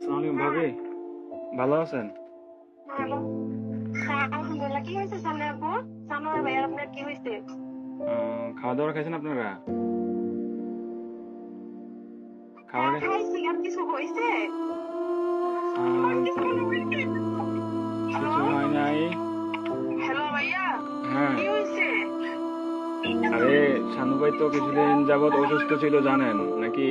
আসসালামু আলাইকুম ভাবি। ভালো আছেন? ভালো। হ্যাঁ আলহামদুলিল্লাহ। কি হয়েছে সামনে আপু? সামনে ভাইয়ার আপনার কি হয়েছে? খাওয়া দাওয়া খাইছেন আপনারা? খাওয়া হ্যাঁ, খাইছি। আর কিছু হয়েছে? কিছু হয় নাই। হ্যালো ভাইয়া? হ্যাঁ। কি হয়েছে? আরে শানু ভাই তো কিছুদিন যাবত অসুস্থ ছিল জানেন নাকি?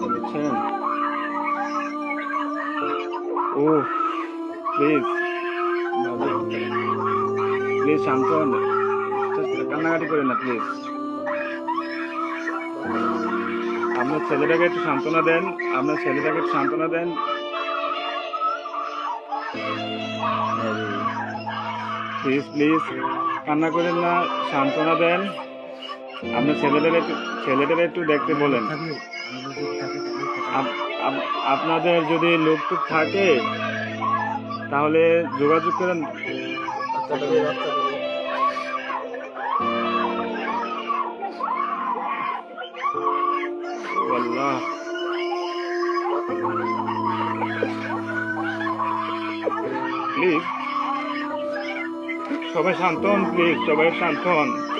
বুঝছেন ও প্লিজ প্লিজ শান্ত হন কান্নাকাটি করেন না প্লিজ আপনার ছেলেটাকে একটু সান্ত্বনা দেন, আপনার ছেলেটাকে একটু সান্ত্বনা দেন। প্লিজ প্লিজ কান্না করেন না, সান্ত্বনা দেন। আপনার ছেলেদের একটু ছেলেদের একটু দেখতে বলেন। আপ- আপ- আপনাদের যদি লোক টুক থাকে, তাহলে যোগাযোগ করেন। প্লিজ। সবাই শান্ত হন, প্লিজ। সবাই শান্ত হন।